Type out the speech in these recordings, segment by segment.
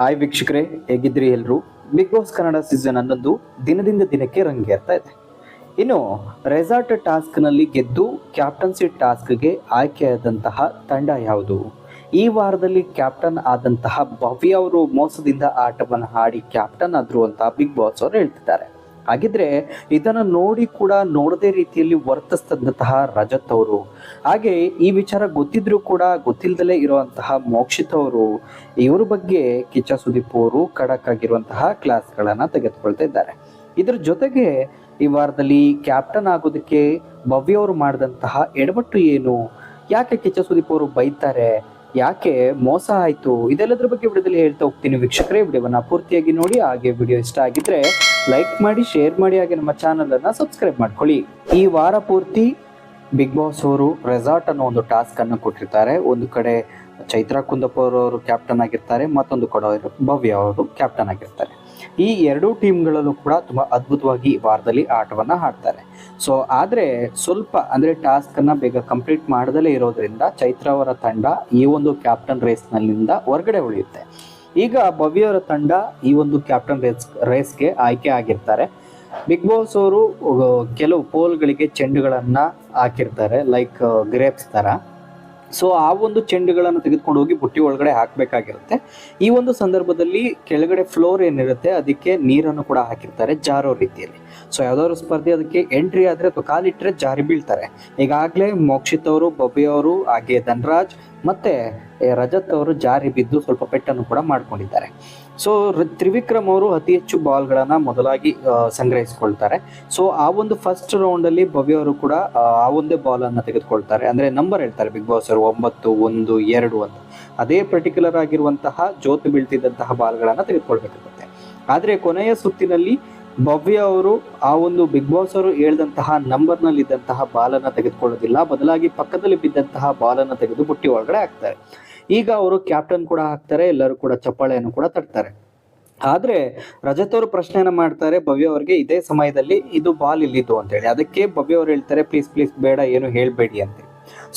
Hi ವೀಕ್ಷಕರೇ ಹೇಗಿದ್ರಿ ಎಲ್ಲರೂ big boss Kannada season ಹನ್ನೊಂದು ದಿನದಿಂದ ದಿನಕ್ಕೆ ರಂಗೇರ್ತಾ ಇದೆ. ಇನ್ನು ರೆಸಾರ್ಟ್ ಟಾಸ್ಕ್ನಲ್ಲಿ ಗೆದ್ದು ಕ್ಯಾಪ್ಟನ್ಸಿ ಟಾಸ್ಕ್ಗೆ ಆಯ್ಕೆಯಾದಂತಹ ತಂಡ ಯಾವುದು? ಈ ವಾರದಲ್ಲಿ ಕ್ಯಾಪ್ಟನ್ ಆದಂತಹ ಭವ್ಯ ಅವರು ಮೋಸದಿಂದ ಆಟವನ್ನು ಆಡಿ ಕ್ಯಾಪ್ಟನ್ ಆದ್ರು ಅಂತ ಬಿಗ್ ಬಾಸ್ ಅವರು ಹೇಳ್ತಿದ್ದಾರೆ. ಹಾಗಿದ್ರೆ ಇದನ್ನು ನೋಡಿ ಕೂಡ ನೋಡದೇ ರೀತಿಯಲ್ಲಿ ವರ್ತಿಸ್ತಂತಹ ರಜತ್ ಅವರು. ಹಾಗೆ ಈ ವಿಚಾರ ಗೊತ್ತಿದ್ರೂ ಕೂಡ ಗೊತ್ತಿಲ್ಲದಲೇ ಇರುವಂತಹ ಮೋಕ್ಷಿತ್ ಅವರು ಇವ್ರ ಬಗ್ಗೆ ಕಿಚ್ಚ ಸುದೀಪ್ ಅವರು ಖಡಕ್ ಆಗಿರುವಂತಹ ಕ್ಲಾಸ್ಗಳನ್ನ ತೆಗೆದುಕೊಳ್ತಾ ಇದ್ದಾರೆ. ಇದ್ರ ಜೊತೆಗೆ ಈ ವಾರದಲ್ಲಿ ಕ್ಯಾಪ್ಟನ್ ಆಗೋದಕ್ಕೆ ಭವ್ಯ ಅವರು ಮಾಡಿದಂತಹ ಎಡವಟ್ಟು ಏನು? ಯಾಕೆ ಕಿಚ್ಚ ಸುದೀಪ್ ಅವರು ಬೈತಾರೆ? ಯಾಕೆ ಮೋಸ ಆಯ್ತು? ಇದೆಲ್ಲದ್ರ ಬಗ್ಗೆ ವಿಡಿಯೋದಲ್ಲಿ ಹೇಳ್ತಾ ಹೋಗ್ತೀನಿ. ವೀಕ್ಷಕರೇ, ವಿಡಿಯೋವನ್ನ ಪೂರ್ತಿಯಾಗಿ ನೋಡಿ. ಹಾಗೆ ವಿಡಿಯೋ ಇಷ್ಟ ಆಗಿದ್ರೆ ಲೈಕ್ ಮಾಡಿ ಶೇರ್ ಮಾಡಿ ಹಾಗೆ ನಮ್ಮ ಚಾನಲ್ ಅನ್ನ ಸಬ್ಸ್ಕ್ರೈಬ್ ಮಾಡ್ಕೊಳ್ಳಿ. ಈ ವಾರ ಪೂರ್ತಿ ಬಿಗ್ ಬಾಸ್ ಅವರು ರೆಸಾರ್ಟ್ ಅನ್ನೋ ಒಂದು ಟಾಸ್ಕ್ ಅನ್ನು ಕೊಟ್ಟಿರ್ತಾರೆ. ಒಂದು ಕಡೆ ಚೈತ್ರಾ ಕುಂದಪ್ಪ ಅವರು ಕ್ಯಾಪ್ಟನ್ ಆಗಿರ್ತಾರೆ, ಮತ್ತೊಂದು ಕಡೆ ಭವ್ಯ ಅವರು ಕ್ಯಾಪ್ಟನ್ ಆಗಿರ್ತಾರೆ. ಈ ಎರಡೂ ಟೀಮ್ಗಳಲ್ಲೂ ಕೂಡ ತುಂಬಾ ಅದ್ಭುತವಾಗಿ ವಾರದಲ್ಲಿ ಆಟವನ್ನ ಆಡ್ತಾರೆ. ಸೊ ಆದರೆ ಸ್ವಲ್ಪ ಅಂದ್ರೆ ಟಾಸ್ಕ್ ಅನ್ನ ಬೇಗ ಕಂಪ್ಲೀಟ್ ಮಾಡದಲ್ಲೇ ಇರೋದ್ರಿಂದ ಚೈತ್ರ ಅವರ ತಂಡ ಈ ಒಂದು ಕ್ಯಾಪ್ಟನ್ ರೇಸ್ನಲ್ಲಿಂದ ಹೊರಗಡೆ ಉಳಿಯುತ್ತೆ. ಈಗ ಭವ್ಯ ಅವರ ತಂಡ ಈ ಒಂದು ಕ್ಯಾಪ್ಟನ್ ರೇಸ್ ರೇಸ್ಗೆ ಆಯ್ಕೆ ಆಗಿರ್ತಾರೆ. ಬಿಗ್ ಬಾಸ್ ಅವರು ಕೆಲವು ಪೋಲ್ಗಳಿಗೆ ಚೆಂಡುಗಳನ್ನು ಹಾಕಿರ್ತಾರೆ ಲೈಕ್ ಗ್ರೇಪ್ಸ್ ತರ. ಸೊ ಆ ಒಂದು ಚೆಂಡುಗಳನ್ನು ತೆಗೆದುಕೊಂಡು ಹೋಗಿ ಬುಟ್ಟಿ ಒಳಗಡೆ ಹಾಕಬೇಕಾಗಿರುತ್ತೆ. ಈ ಒಂದು ಸಂದರ್ಭದಲ್ಲಿ ಕೆಳಗಡೆ ಫ್ಲೋರ್ ಏನಿರುತ್ತೆ, ಅದಕ್ಕೆ ನೀರನ್ನು ಕೂಡ ಹಾಕಿರ್ತಾರೆ ಜಾರೋ ರೀತಿಯಲ್ಲಿ. ಸೊ ಯಾವ್ದಾದ್ರು ಸ್ಪರ್ಧೆ ಅದಕ್ಕೆ ಎಂಟ್ರಿ ಆದ್ರೆ ಅಥವಾ ಕಾಲಿಟ್ಟರೆ ಜಾರಿ ಬೀಳ್ತಾರೆ. ಈಗಾಗಲೇ ಮೋಕ್ಷಿತ್ ಅವರು, ಬೊಬ್ಬೆ ಅವರು, ಹಾಗೆ ಧನರಾಜ್ ಮತ್ತೆ ರಜತ್ ಅವರು ಜಾರಿ ಬಿದ್ದು ಸ್ವಲ್ಪ ಪೆಟ್ಟನ್ನು ಕೂಡ ಮಾಡ್ಕೊಂಡಿದ್ದಾರೆ. ಸೊ ತ್ರಿವಿಕ್ರಮ್ ಅವರು ಅತಿ ಹೆಚ್ಚು ಬಾಲ್ಗಳನ್ನು ಮೊದಲಾಗಿ ಸಂಗ್ರಹಿಸಿಕೊಳ್ತಾರೆ. ಸೊ ಆ ಒಂದು ಫಸ್ಟ್ ರೌಂಡ್ ಅಲ್ಲಿ ಭವ್ಯ ಅವರು ಕೂಡ ಆ, ಒಂದೇ ಬಾಲನ್ನು ತೆಗೆದುಕೊಳ್ತಾರೆ. ಅಂದ್ರೆ ನಂಬರ್ ಹೇಳ್ತಾರೆ ಬಿಗ್ ಬಾಸ್ ಅವರು ಒಂಬತ್ತು ಒಂದು ಎರಡು ಅಂತ. ಅದೇ ಪರ್ಟಿಕ್ಯುಲರ್ ಆಗಿರುವಂತಹ ಜೋತು ಬೀಳ್ತಿದ್ದಂತಹ ಬಾಲ್ಗಳನ್ನು ತೆಗೆದುಕೊಳ್ಬೇಕಾಗುತ್ತೆ ಆದರೆ ಕೊನೆಯ ಸುತ್ತಿನಲ್ಲಿ ಭವ್ಯ ಅವರು ಆ ಒಂದು ಬಿಗ್ ಬಾಸ್ ಅವರು ಹೇಳ್ದಂತಹ ನಂಬರ್ನಲ್ಲಿ ಇದ್ದಂತಹ ಬಾಲನ್ನ ತೆಗೆದುಕೊಳ್ಳೋದಿಲ್ಲ. ಬದಲಾಗಿ ಪಕ್ಕದಲ್ಲಿ ಬಿದ್ದಂತಹ ಬಾಲನ್ನ ತೆಗೆದು ಬುಟ್ಟಿ ಒಳಗಡೆ ಹಾಕ್ತಾರೆ. ಈಗ ಅವರು ಕ್ಯಾಪ್ಟನ್ ಕೂಡ ಹಾಕ್ತಾರೆ ಎಲ್ಲರೂ ಕೂಡ ಚಪ್ಪಾಳೆಯನ್ನು ಕೂಡ ತಟ್ತಾರೆ. ಆದ್ರೆ ರಜತ್ ಅವರು ಪ್ರಶ್ನೆಯನ್ನು ಮಾಡ್ತಾರೆ, ಭವ್ಯ ಅವರಿಗೆ ಇದೇ ಸಮಯದಲ್ಲಿ ಇದು ಬಾಲ್ ಇಲ್ಲಿದ್ದು ಅಂತ ಹೇಳಿ ಅದಕ್ಕೆ ಭವ್ಯ ಅವರು ಹೇಳ್ತಾರೆ ಪ್ಲೀಸ್ ಪ್ಲೀಸ್ ಬೇಡ, ಏನು ಹೇಳಬೇಡಿ ಅಂತ.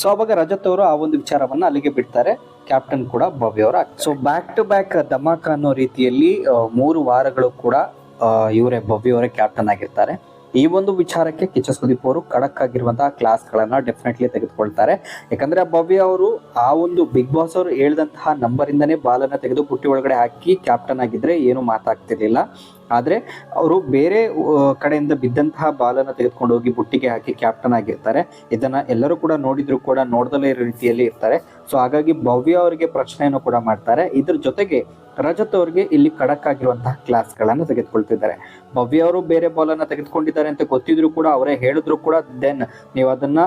ಸೊ ಅವಾಗ ರಜತ್ ಅವರು ಆ ಒಂದು ವಿಚಾರವನ್ನ ಅಲ್ಲಿಗೆ ಬಿಡ್ತಾರೆ. ಕ್ಯಾಪ್ಟನ್ ಕೂಡ ಭವ್ಯ ಅವರು ಸೊ ಬ್ಯಾಕ್ ಟು ಬ್ಯಾಕ್ ಧಮಾಕ ಅನ್ನೋ ರೀತಿಯಲ್ಲಿ ಮೂರು ವಾರಗಳು ಕೂಡ ಇವರೇ ಭವ್ಯ ಅವರೇ ಕ್ಯಾಪ್ಟನ್ ಆಗಿರ್ತಾರೆ. ಈ ಒಂದು ವಿಚಾರಕ್ಕೆ ಕಿಚ್ಚ ಸುದೀಪ್ ಅವರು ಖಡಕ್ ಆಗಿರುವಂತಹ ಕ್ಲಾಸ್ ಗಳನ್ನ ಡೆಫಿನೆಟ್ಲಿ ತೆಗೆದುಕೊಳ್ತಾರೆ. ಯಾಕಂದ್ರೆ ಭವ್ಯ ಅವರು ಆ ಒಂದು ಬಿಗ್ ಬಾಸ್ ಅವರು ಹೇಳಿದಂತಹ ನಂಬರ್ ಇಂದನೇ ಬಾಲನ್ನ ತೆಗೆದು ಬುಟ್ಟಿ ಒಳಗಡೆ ಹಾಕಿ ಕ್ಯಾಪ್ಟನ್ ಆಗಿದ್ರೆ ಏನು ಮಾತಾಗ್ತಿರ್ಲಿಲ್ಲ. ಆದ್ರೆ ಅವರು ಬೇರೆ ಕಡೆಯಿಂದ ಬಿದ್ದಂತಹ ಬಾಲನ್ನ ತೆಗೆದುಕೊಂಡು ಹೋಗಿ ಬುಟ್ಟಿಗೆ ಹಾಕಿ ಕ್ಯಾಪ್ಟನ್ ಆಗಿರ್ತಾರೆ. ಇದನ್ನ ಎಲ್ಲರೂ ಕೂಡ ನೋಡಿದ್ರು ಕೂಡ ನೋಡ್ದಲೇ ಇರೋ ರೀತಿಯಲ್ಲಿ ಇರ್ತಾರೆ. ಸೊ ಹಾಗಾಗಿ ಭವ್ಯ ಅವರಿಗೆ ಪ್ರಶ್ನೆಯನ್ನು ಕೂಡ ಮಾಡ್ತಾರೆ. ಇದ್ರ ಜೊತೆಗೆ ರಜತ್ ಅವ್ರಿಗೆ ಇಲ್ಲಿ ಖಡಕ್ ಆಗಿರುವಂತಹ ಕ್ಲಾಸ್ ಗಳನ್ನ ತೆಗೆದುಕೊಳ್ತಿದ್ದಾರೆ. ಭವ್ಯ ಅವರು ಬೇರೆ ಬಾಲ್ ಅನ್ನ ತೆಗೆದುಕೊಂಡಿದ್ದಾರೆ ಅಂತ ಗೊತ್ತಿದ್ರು ಕೂಡ, ಅವರೇ ಹೇಳಿದ್ರು ಕೂಡ ದೆನ್ ನೀವು ಅದನ್ನ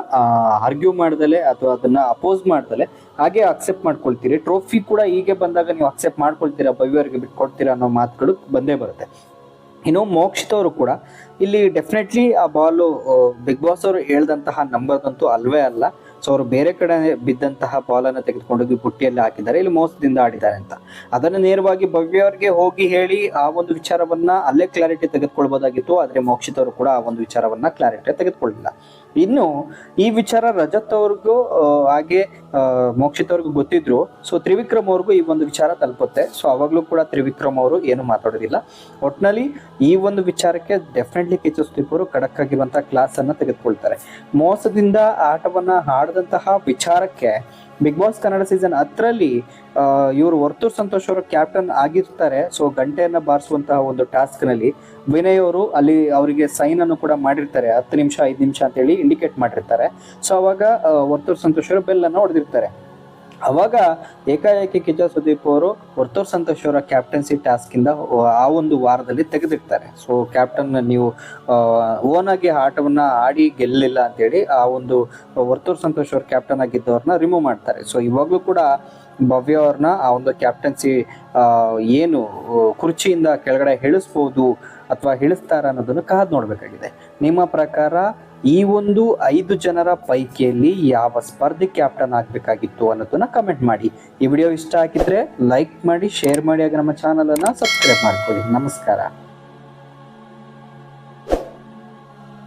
ಆರ್ಗ್ಯೂ ಮಾಡ್ದಲೆ ಅಥವಾ ಅದನ್ನ ಅಪೋಸ್ ಮಾಡ್ದಲೆ ಹಾಗೆ ಅಕ್ಸೆಪ್ಟ್ ಮಾಡ್ಕೊಳ್ತೀರಿ. ಟ್ರೋಫಿ ಕೂಡ ಹೀಗೆ ಬಂದಾಗ ನೀವು ಅಕ್ಸೆಪ್ಟ್ ಮಾಡ್ಕೊಳ್ತೀರಾ, ಭವ್ಯ ಅವರಿಗೆ ಬಿಟ್ಕೊಡ್ತೀರಾ ಅನ್ನೋ ಮಾತುಗಳು ಬಂದೇ ಬರುತ್ತೆ. ಇನ್ನು ಮೋಕ್ಷಿತ್ ಅವರು ಕೂಡ, ಇಲ್ಲಿ ಡೆಫಿನೆಟ್ಲಿ ಆ ಬಾಲು ಬಿಗ್ ಬಾಸ್ ಅವರು ಹೇಳ್ದಂತಹ ನಂಬರ್ದಂತೂ ಅಲ್ವೇ ಅಲ್ಲ. ಸೊ ಅವರು ಬೇರೆ ಕಡೆ ಬಿದ್ದಂತಹ ಬಾಲನ್ನು ತೆಗೆದುಕೊಂಡೋಗಿ ಬುಟ್ಟಿಯಲ್ಲಿ ಹಾಕಿದ್ದಾರೆ, ಇಲ್ಲಿ ಮೋಸದಿಂದ ಆಡಿದ್ದಾರೆ ಅಂತ. ಅದನ್ನು ನೇರವಾಗಿ ಭವ್ಯ ಅವರಿಗೆ ಹೋಗಿ ಹೇಳಿ ಆ ಒಂದು ವಿಚಾರವನ್ನ ಅಲ್ಲೇ ಕ್ಲಾರಿಟಿ ತೆಗೆದುಕೊಳ್ಬೋದಾಗಿತ್ತು, ಆದರೆ ಮೋಕ್ಷಿತ್ ಅವರು ಕೂಡ ಆ ಒಂದು ವಿಚಾರವನ್ನ ಕ್ಲಾರಿಟಿ ತೆಗೆದುಕೊಳ್ಳಿಲ್ಲ. ಇನ್ನು ಈ ವಿಚಾರ ರಜತ್ ಅವ್ರಿಗೂ ಹಾಗೆ ಮೋಕ್ಷಿತ್ ಅವ್ರಿಗೂ ಗೊತ್ತಿದ್ರು, ಸೊ ತ್ರಿವಿಕ್ರಮ್ ಅವ್ರಿಗೂ ಈ ಒಂದು ವಿಚಾರ ತಲುಪುತ್ತೆ. ಸೊ ಅವಾಗಲೂ ಕೂಡ ತ್ರಿವಿಕ್ರಮ್ ಅವರು ಏನು ಮಾತಾಡೋದಿಲ್ಲ. ಒಟ್ನಲ್ಲಿ ಈ ಒಂದು ವಿಚಾರಕ್ಕೆ ಡೆಫಿನೆಟ್ಲಿ ಕಿಚ್ಚ ಅವರು ಖಡಕ್ ಆಗಿರುವಂತಹ ಕ್ಲಾಸ್ ಅನ್ನ ತೆಗೆದುಕೊಳ್ತಾರೆ. ಮೋಸದಿಂದ ಆಟವನ್ನ ಆಡದಂತಹ ವಿಚಾರಕ್ಕೆ ಬಿಗ್ ಬಾಸ್ ಕನ್ನಡ ಸೀಸನ್ ಹತ್ತರಲ್ಲಿ ಇವರು ವರ್ತೂರ್ ಸಂತೋಷ್ ಅವರು ಕ್ಯಾಪ್ಟನ್ ಆಗಿರ್ತಾರೆ. ಸೊ ಗಂಟೆಯನ್ನ ಬಾರಿಸುವಂತಹ ಒಂದು ಟಾಸ್ಕ್ನಲ್ಲಿ ವಿನಯ್ ಅವರು ಅಲ್ಲಿ ಅವರಿಗೆ ಸೈನ್ ಅನ್ನು ಕೂಡ ಮಾಡಿರ್ತಾರೆ. ಹತ್ತು ನಿಮಿಷ, ಐದು ನಿಮಿಷ ಅಂತ ಹೇಳಿ ಇಂಡಿಕೇಟ್ ಮಾಡಿರ್ತಾರೆ. ಸೊ ಅವಾಗ ವರ್ತೂರ್ ಸಂತೋಷ್ ಅವರು ಬೆಲ್ ಅನ್ನು ಹೊಡೆದಿರ್ತಾರೆ. ಅವಾಗ ಏಕಾಏಕಿ ಕಿಜ ಸುದೀಪ್ ಅವರು ವರ್ತೂರ್ ಸಂತೋಷ್ ಅವರ ಕ್ಯಾಪ್ಟನ್ಸಿ ಟಾಸ್ಕ್ ಇಂದ ಆ ಒಂದು ವಾರದಲ್ಲಿ ತೆಗೆದಿರ್ತಾರೆ ಸೊ ಕ್ಯಾಪ್ಟನ್ ನೀವು ಓನ್ ಆಗಿ ಆಟವನ್ನ ಆಡಿ ಗೆಲ್ಲಿಲ್ಲ ಅಂತೇಳಿ ಆ ಒಂದು ವರ್ತೂರ್ ಸಂತೋಷ್ ಅವ್ರ ಕ್ಯಾಪ್ಟನ್ ಆಗಿದ್ದವ್ರನ್ನ ರಿಮೂವ್ ಮಾಡ್ತಾರೆ. ಸೊ ಇವಾಗ್ಲೂ ಕೂಡ ಭವ್ಯ ಅವ್ರನ್ನ ಆ ಒಂದು ಕ್ಯಾಪ್ಟನ್ಸಿ ಏನು ಕುರ್ಚಿಯಿಂದ ಕೆಳಗಡೆ ಇಳಿಸ್ಬೋದು ಅಥವಾ ಇಳಿಸ್ತಾರ ಅನ್ನೋದನ್ನು ಕಾದ್ ನೋಡ್ಬೇಕಾಗಿದೆ. ನಿಮ್ಮ ಪ್ರಕಾರ ಈ ಒಂದು ಐದು ಜನರ ಪೈಕಿಯಲ್ಲಿ ಯಾವ ಸ್ಪರ್ಧೆ ಕ್ಯಾಪ್ಟನ್ ಆಗಬೇಕಾಗಿತ್ತು ಅನ್ನೋದನ್ನ ಕಮೆಂಟ್ ಮಾಡಿ. ಈ ವಿಡಿಯೋ ಇಷ್ಟ ಆಗಿದ್ರೆ ಲೈಕ್ ಮಾಡಿ ಶೇರ್ ಮಾಡಿ, ಹಾಗೆ ನಮ್ಮ ಚಾನಲ್ ಅನ್ನ ಸಬ್ಸ್ಕ್ರೈಬ್ ಮಾಡ್ಕೊಳ್ಳಿ. ನಮಸ್ಕಾರ.